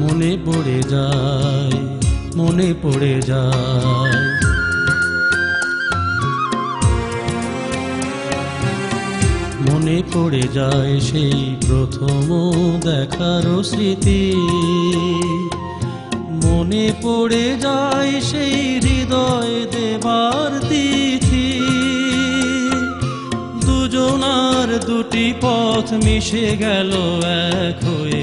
মনে পড়ে যায়, মনে পড়ে যায়। মনে পড়ে যায় সেই প্রথম দেখার স্মৃতি। মনে পড়ে যায় সেই হৃদয় দেবার তিথি। দুজনার দুটি পথ মিশে গেল, এক হয়ে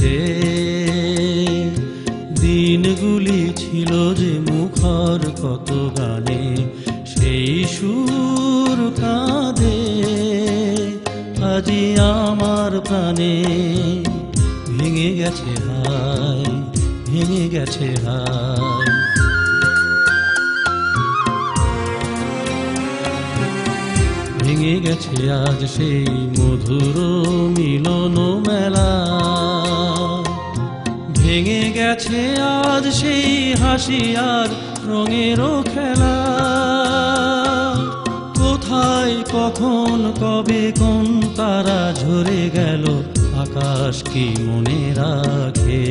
দেশে দিনগুলি ছিল যে মুখর কত গানে সেই সুর কাঁদে আজি আমার প্রাণে। ভেঙে গেছে হায়, ভেঙে গেছে হায়। ভেঙে গেছে আজ সেই মধুর মিলন গেছে আজ সেই হাসি আর রঙেরও খেলা। কোথায়, কখন, কবে, কোন তারা ঝরে গেল, আকাশ কি মনে রাখে?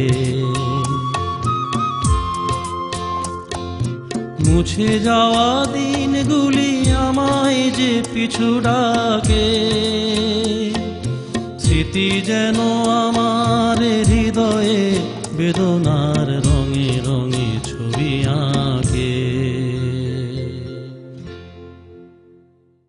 মুছে যাওয়া দিনগুলি আমায় যে পিছু ডাকে, স্মৃতি যেন আমার হৃদয়ে বেদনার রঙে